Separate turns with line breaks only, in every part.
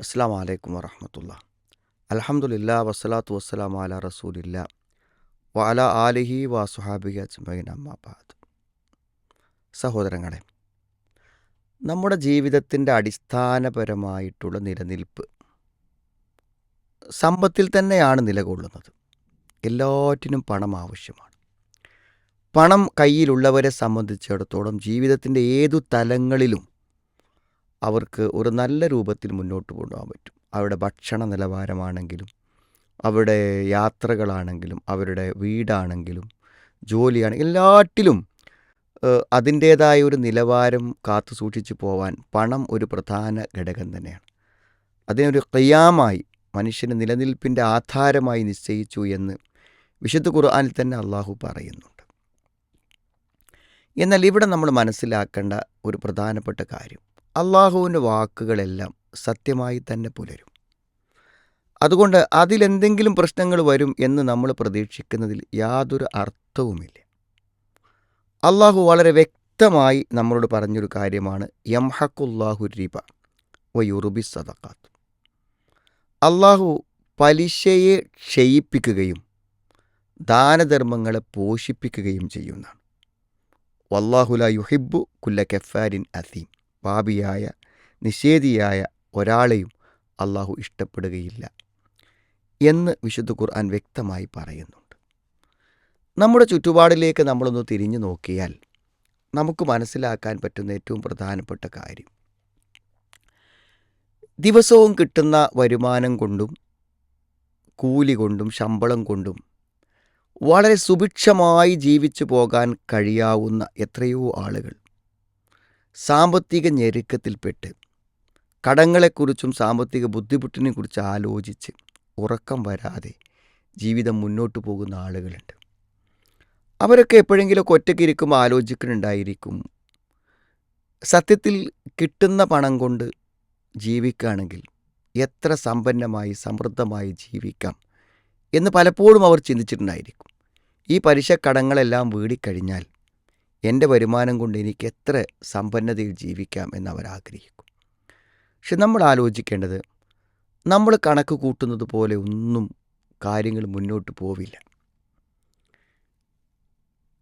അസ്സാം വലൈക്കും വറഹമത്തുള്ള. അലഹമുല്ല വസ്സലാത്തു വസ്സലാം അല റസൂലില്ല. വല ആലിഹി വസുഹാബി അജ്മൈൻ അമ്മാബാദ് സഹോദരങ്ങളെ നമ്മുടെ ജീവിതത്തിന്റെ അടിസ്ഥാനപരമായിട്ടുള്ള നിലനിൽപ്പ് സമ്പത്തിൽ തന്നെയാണ് നിലകൊള്ളുന്നത്. എല്ലാറ്റിനും പണം ആവശ്യമാണ്. പണം കയ്യിലുള്ളവരെ സംബന്ധിച്ചിടത്തോളം ജീവിതത്തിന്റെ ഏതു തലങ്ങളിലും അവർക്ക് ഒരു നല്ല രൂപത്തിൽ മുന്നോട്ട് കൊണ്ടുപോകാൻ പറ്റും. അവരുടെ ഭക്ഷണ നിലവാരമാണെങ്കിലും അവരുടെ യാത്രകളാണെങ്കിലും അവരുടെ വീടാണെങ്കിലും ജോലിയാണ് എല്ലാറ്റിലും അതിന്റേതായ ഒരു നിലവാരം കാത്തു സൂക്ഷിച്ചു പോവാൻ പണം ഒരു പ്രധാന ഘടകം തന്നെയാണ്. അതിനൊരു ക്രിയാമായി മനുഷ്യന് നിലനിൽപ്പിന്റെ ആധാരമായി നിശ്ചയിച്ചു എന്ന് വിശുദ്ധ ഖുർആാനിൽ തന്നെ അള്ളാഹു പറയുന്നുണ്ട്. എന്നാൽ ഇവിടെ നമ്മൾ മനസ്സിലാക്കേണ്ട ഒരു പ്രധാനപ്പെട്ട കാര്യം അള്ളാഹുവിന്റെ വാക്കുകളെല്ലാം സത്യമായി തന്നെ പുലരും. അതുകൊണ്ട് അതിലെന്തെങ്കിലും പ്രശ്നങ്ങൾ വരും എന്ന് നമ്മൾ പ്രതീക്ഷിക്കുന്നതിൽ യാതൊരു അർത്ഥവുമില്ല. അള്ളാഹു വളരെ വ്യക്തമായി നമ്മളോട് പറഞ്ഞൊരു കാര്യമാണ് യംഹക്കുല്ലാഹു റിബ വയുറുബി സദക്കാത്ത് അള്ളാഹു പലിശയെ ക്ഷയിപ്പിക്കുകയും ദാനധർമ്മങ്ങളെ പോഷിപ്പിക്കുകയും ചെയ്യുന്നതാണ്. വല്ലാഹുല യുഹിബു കുല്ല കെഫാരിൻ അസീം. പാപിയായ നിഷേധിയായ ഒരാളെയും അള്ളാഹു ഇഷ്ടപ്പെടുകയില്ല എന്ന് വിശുദ്ധ ഖുർആൻ വ്യക്തമായി പറയുന്നുണ്ട്. നമ്മുടെ ചുറ്റുപാടിലേക്ക് നമ്മളൊന്ന് തിരിഞ്ഞു നോക്കിയാൽ നമുക്ക് മനസ്സിലാക്കാൻ പറ്റുന്ന ഏറ്റവും പ്രധാനപ്പെട്ട കാര്യം. ദിവസവും കിട്ടുന്ന വരുമാനം കൊണ്ടും കൂലി കൊണ്ടും ശമ്പളം കൊണ്ടും വളരെ സുഭിക്ഷമായി ജീവിച്ചു പോകാൻ കഴിയാവുന്ന എത്രയോ ആളുകൾ സാമ്പത്തിക ഞെരുക്കത്തിൽപ്പെട്ട് കടങ്ങളെക്കുറിച്ചും സാമ്പത്തിക ബുദ്ധിമുട്ടിനെ കുറിച്ച് ആലോചിച്ച് ഉറക്കം വരാതെ ജീവിതം മുന്നോട്ട് പോകുന്ന ആളുകളുണ്ട്. അവരൊക്കെ എപ്പോഴെങ്കിലുമൊക്കെ ഒറ്റയ്ക്ക് ഇരിക്കുമ്പോൾ ആലോചിക്കുന്നുണ്ടായിരിക്കും സത്യത്തിൽ കിട്ടുന്ന പണം കൊണ്ട് ജീവിക്കുകയാണെങ്കിൽ എത്ര സമ്പന്നമായി സമൃദ്ധമായി ജീവിക്കാം എന്ന് പലപ്പോഴും അവർ ചിന്തിച്ചിട്ടുണ്ടായിരിക്കും. ഈ പലിശ കടങ്ങളെല്ലാം വീടിക്കഴിഞ്ഞാൽ എന്റെ വരുമാനം കൊണ്ട് എനിക്ക് എത്ര സമ്പന്നതയിൽ ജീവിക്കാം എന്ന് അവർ ആഗ്രഹിക്കും പക്ഷെ നമ്മൾ ആലോചിക്കേണ്ടത് നമ്മൾ കണക്ക് കൂട്ടുന്നത് പോലെ ഒന്നും കാര്യങ്ങൾ മുന്നോട്ട് പോവില്ല.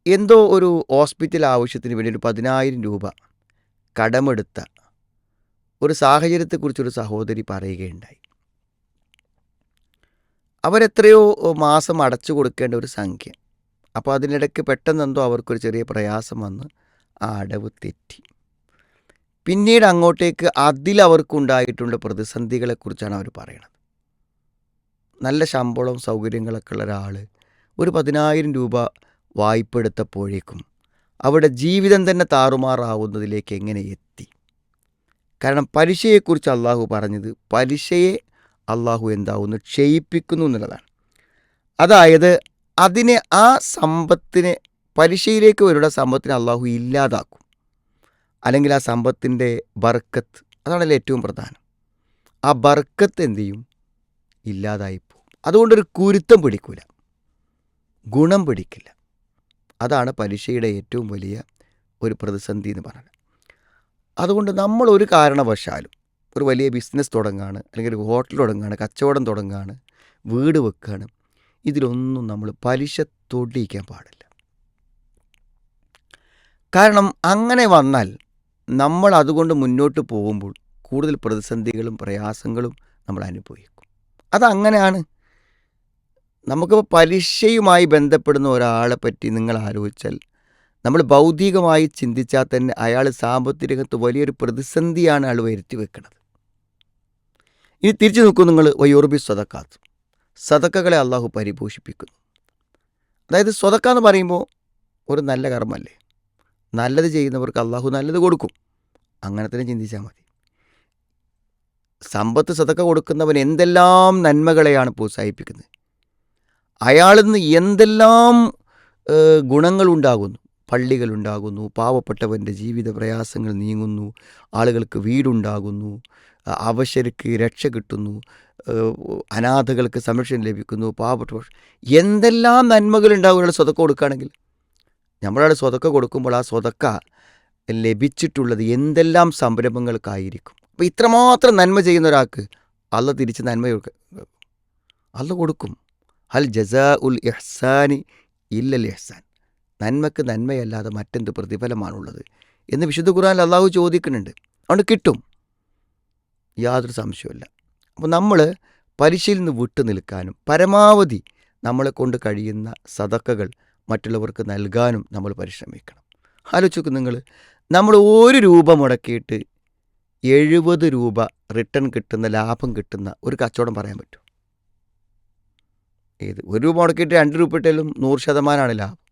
എന്തോ ഒരു ഹോസ്പിറ്റൽ ആവശ്യത്തിന് വേണ്ടി ഒരു പതിനായിരം രൂപ കടമെടുത്ത ഒരു സാഹചര്യത്തെക്കുറിച്ചൊരു സഹോദരി പറയുകയുണ്ടായി. അവരെത്രയോ മാസം അടച്ചു കൊടുക്കേണ്ട ഒരു സംഖ്യ. അപ്പോൾ അതിനിടയ്ക്ക് പെട്ടെന്നെന്തോ അവർക്കൊരു ചെറിയ പ്രയാസം വന്ന് ആ അടവ് തെറ്റി. പിന്നീട് അങ്ങോട്ടേക്ക് അതിലവർക്കുണ്ടായിട്ടുള്ള പ്രതിസന്ധികളെക്കുറിച്ചാണ് അവർ പറയണത്. നല്ല ശമ്പളവും സൗകര്യങ്ങളൊക്കെ ഉള്ള ഒരാൾ ഒരു പതിനായിരം രൂപ വായ്പ എടുത്തപ്പോഴേക്കും അവിടെ ജീവിതം തന്നെ താറുമാറാവുന്നതിലേക്ക് എങ്ങനെ എത്തി? കാരണം പലിശയെക്കുറിച്ച് അള്ളാഹു പറഞ്ഞത് പലിശയെ അള്ളാഹു എന്താവുന്നു ക്ഷയിപ്പിക്കുന്നു എന്നുള്ളതാണ്. അതായത് അതിനെ ആ സമ്പത്തിനെ പലിശയിലേക്ക് വരുന്ന സമ്പത്തിനെ അള്ളാഹു ഇല്ലാതാക്കും. അല്ലെങ്കിൽ ആ സമ്പത്തിന്റെ ബർക്കത്ത് അതാണല്ലോ ഏറ്റവും പ്രധാനം. ആ ബർക്കത്ത് എന്ത് ചെയ്യും? ഇല്ലാതായി പോകും അതുകൊണ്ടൊരു കുരുത്തം പിടിക്കില്ല ഗുണം പിടിക്കില്ല. അതാണ് പലിശയുടെ ഏറ്റവും വലിയ ഒരു പ്രതിസന്ധി എന്ന് പറയുന്നത്. അതുകൊണ്ട് നമ്മൾ ഒരു കാരണവശാലും ഒരു വലിയ ബിസിനസ് തുടങ്ങുകയാണ് അല്ലെങ്കിൽ ഒരു ഹോട്ടൽ തുടങ്ങുകയാണ് കച്ചവടം തുടങ്ങുകയാണ് വീട് വെക്കുകയാണ് ഇതിലൊന്നും നമ്മൾ പലിശ തൊടിയിക്കാൻ പാടില്ല. കാരണം അങ്ങനെ വന്നാൽ നമ്മൾ അതുകൊണ്ട് മുന്നോട്ട് പോകുമ്പോൾ കൂടുതൽ പ്രതിസന്ധികളും പ്രയാസങ്ങളും നമ്മൾ അനുഭവിക്കും. അതങ്ങനെയാണ്. നമുക്കിപ്പോൾ പലിശയുമായി ബന്ധപ്പെടുന്ന ഒരാളെ പറ്റി നിങ്ങൾ ആലോചിച്ചാൽ നമ്മൾ ഭൗതികമായി ചിന്തിച്ചാൽ തന്നെ അയാൾ സാമ്പത്തിക രംഗത്ത് വലിയൊരു പ്രതിസന്ധിയാണ് അയാൾ വരുത്തി വെക്കുന്നത്. ഇനി തിരിച്ചു നോക്കൂ നിങ്ങൾ വയോർബി സ്വതക്കാത്ത്. സതക്കകളെ അള്ളാഹു പരിപോഷിപ്പിക്കുന്നു. അതായത് സ്വതക്ക എന്ന് പറയുമ്പോൾ ഒരു നല്ല കർമ്മല്ലേ? നല്ലത് ചെയ്യുന്നവർക്ക് അള്ളാഹു നല്ലത് കൊടുക്കും. അങ്ങനെ തന്നെ ചിന്തിച്ചാൽ മതി. സമ്പത്ത് സതക്ക കൊടുക്കുന്നവൻ എന്തെല്ലാം നന്മകളെയാണ് പ്രോത്സാഹിപ്പിക്കുന്നത്? അയാളിൽ നിന്ന് എന്തെല്ലാം ഗുണങ്ങളുണ്ടാകുന്നു? പള്ളികളുണ്ടാകുന്നു പാവപ്പെട്ടവന്റെ ജീവിത പ്രയാസങ്ങൾ നീങ്ങുന്നു ആളുകൾക്ക് വീടുണ്ടാകുന്നു അവശർക്ക് രക്ഷ കിട്ടുന്നു അനാഥകൾക്ക് സംരക്ഷണം ലഭിക്കുന്നു പാവപ്പെട്ട എന്തെല്ലാം നന്മകളുണ്ടാകും ഒരാൾ സ്വതക്ക കൊടുക്കുകയാണെങ്കിൽ? നമ്മളയാൾ സ്വതക്ക കൊടുക്കുമ്പോൾ ആ സ്വതക്ക ലഭിച്ചിട്ടുള്ളത് എന്തെല്ലാം സംരംഭങ്ങൾക്കായിരിക്കും? അപ്പോൾ ഇത്രമാത്രം നന്മ ചെയ്യുന്ന ഒരാൾക്ക് അല്ല തിരിച്ച് നന്മ അള്ള കൊടുക്കും. അൽ ജസാ ഉൽ ഇഹ്സാനി ഇല്ലൽ ഇഹ്സാൻ. നന്മക്ക് നന്മയല്ലാതെ മറ്റെന്ത് പ്രതിഫലമാണുള്ളത്? എന്ന് വിശുദ്ധ ഖുർആൻ അള്ളാഹു ചോദിക്കുന്നുണ്ട്. അതുകൊണ്ട് കിട്ടും. യാതൊരു സംശയമില്ല അപ്പോൾ നമ്മൾ പലിശയിൽ വിട്ടു നിൽക്കാനും പരമാവധി നമ്മളെ കൊണ്ട് കഴിയുന്ന സതക്കകൾ മറ്റുള്ളവർക്ക് നൽകാനും നമ്മൾ പരിശ്രമിക്കണം. ആലോചിക്കും നിങ്ങൾ നമ്മൾ ഒരു രൂപ മുടക്കിയിട്ട് എഴുപത് രൂപ റിട്ടേൺ കിട്ടുന്ന ലാഭം കിട്ടുന്ന ഒരു കച്ചവടം പറയാൻ പറ്റും ഏത്? ഒരു രൂപ മുടക്കിയിട്ട് രണ്ട് രൂപ ഇട്ടാലും നൂറ് ശതമാനമാണ് ലാഭം.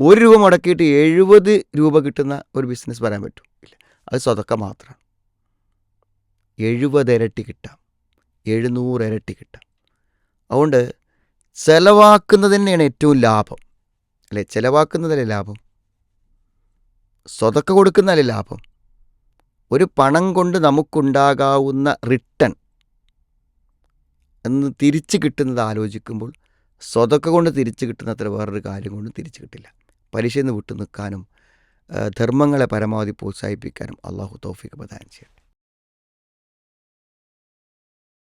ഒരു രൂപ മുടക്കിയിട്ട് എഴുപത് രൂപ കിട്ടുന്ന ഒരു ബിസിനസ് പറയാൻ പറ്റും. ഇല്ല. അത് സ്വതക്ക മാത്രമാണ് എഴുപത് ഇരട്ടി കിട്ടാം. എഴുന്നൂറ് ഇരട്ടി കിട്ടാം. അതുകൊണ്ട് ചിലവാക്കുന്നത് തന്നെയാണ് ഏറ്റവും ലാഭം. അല്ലേ? ചിലവാക്കുന്നതല്ലേ ലാഭം? സ്വതക്ക കൊടുക്കുന്നതല്ലേ ലാഭം? ഒരു പണം കൊണ്ട് നമുക്കുണ്ടാകാവുന്ന റിട്ടേൺ എന്ന് തിരിച്ച് കിട്ടുന്നത് ആലോചിക്കുമ്പോൾ സ്വതക്ക കൊണ്ട് തിരിച്ച് കിട്ടുന്നത്ര വേറൊരു കാര്യം കൊണ്ട് തിരിച്ച് കിട്ടില്ല. പലിശയിൽ നിന്ന് വിട്ടു നിൽക്കാനും ധർമ്മങ്ങളെ പരമാവധി പ്രോത്സാഹിപ്പിക്കാനും അള്ളാഹു തൗഫീഖ് പ്രദാനം ചെയ്യും